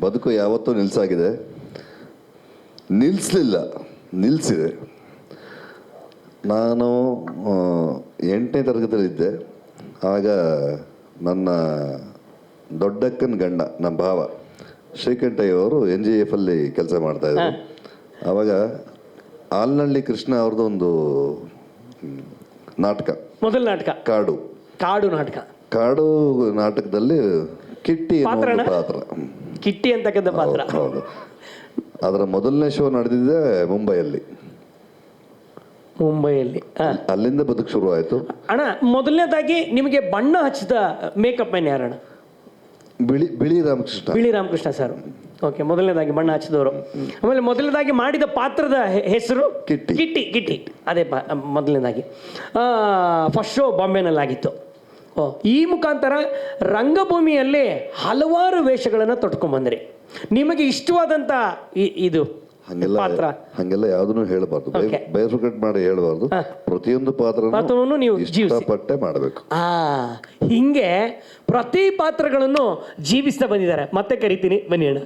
ಬದುಕು ಯಾವತ್ತೂ ನಿಲ್ಸಾಗಿದೆ. ನಿಲ್ಲಿಸಲಿಲ್ಲ ನಿಲ್ಲಿಸಿದೆ ನಾನು ಎಂಟನೇ ತರಗತಿಯಲ್ಲಿದ್ದೆ. ಆಗ ನನ್ನ ದೊಡ್ಡಕ್ಕನ ಗಂಡ ನಮ್ಮ ಭಾವ ಶ್ರೀಕಂಠಯ್ಯ ಅವರು ಎನ್ ಜಿ ಎಫ್ ಅಲ್ಲಿ ಕೆಲಸ ಮಾಡ್ತಾ ಇದ್ರು. ಆವಾಗ ಆಲ್ನಳ್ಳಿ ಕೃಷ್ಣ ಅವ್ರದ್ದು ಒಂದು ನಾಟಕ. ಮೊದಲ ನಾಟಕ. ಕಾಡು. ಕಾಡು ನಾಟಕ. ಕಾಡು ನಾಟಕದಲ್ಲಿ ಕಿಟ್ಟಿ? ಪಾತ್ರ. ಕಿಟ್ಟಿ ಅಂತಕ್ಕಂಥ ಪಾತ್ರ. ಹೌದು ಅದರ ಮೊದಲನೇ ಶೋ ನಡೆದಿದ್ದೆ ಮುಂಬೈಯಲ್ಲಿ. ಮುಂಬೈಯಲ್ಲಿ. ಅಲ್ಲಿಂದ ಬದುಕು ಶುರು ಆಯಿತು. ಅಣ್ಣ ಮೊದಲನೇದಾಗಿ ನಿಮಗೆ ಬಣ್ಣ ಹಚ್ಚಿದ ಮೇಕಪ್ ಮ್ಯಾನ್ ಯಾರಣ ಬಿಳಿ ಬಿಳಿ ರಾಮಕೃಷ್ಣ. ಬಿಳಿ ರಾಮಕೃಷ್ಣ ಸರ್ ಓಕೆ ಮೊದಲನೇದಾಗಿ ಬಣ್ಣ ಹಚ್ಚಿದವರು. ಆಮೇಲೆ ಮೊದಲನೇದಾಗಿ ಮಾಡಿದ ಪಾತ್ರದ ಹೆಸರು? ಕಿಟ್ಟಿ. ಕಿಟ್ಟಿ ಕಿಟ್ಟಿ. ಅದೇ ಮೊದಲನೇದಾಗಿ. ಫಸ್ಟ್ ಶೋ ಬಾಂಬೆನಲ್ಲಿ ಆಗಿತ್ತು ಓ ಈ ಮುಖಾಂತರ ರಂಗಭೂಮಿಯಲ್ಲಿ ಹಲವಾರು ವೇಷಗಳನ್ನು ತೊಟ್ಕೊಂಡ್ಬಂದ್ರಿ ನಿಮಗೆ ಇಷ್ಟವಾದಂಥ ಇದು ಹಂಗೆಲ್ಲ ಪಾತ್ರ? ಹಂಗೆಲ್ಲ ಯಾವ್ದನ್ನು ಹೇಳಬಾರ್ದು. ಬೈಫರ್ಕೇಟ್ ಮಾಡಿ ಹೇಳಬಾರ್ದು. ಪ್ರತಿಯೊಂದು ಪಾತ್ರ ಪಾತ್ರವನ್ನು ನೀವು. ಇಷ್ಟಪಟ್ಟೆ ಮಾಡಬೇಕು. ಆ ಹಿಂಗೆ ಪ್ರತಿ ಪಾತ್ರಗಳನ್ನು ಜೀವಿಸ್ತಾ ಬಂದಿದ್ದಾರೆ. ಮತ್ತೆ ಕರಿತೀನಿ. ಬನ್ನಿ ಅಣ್ಣ.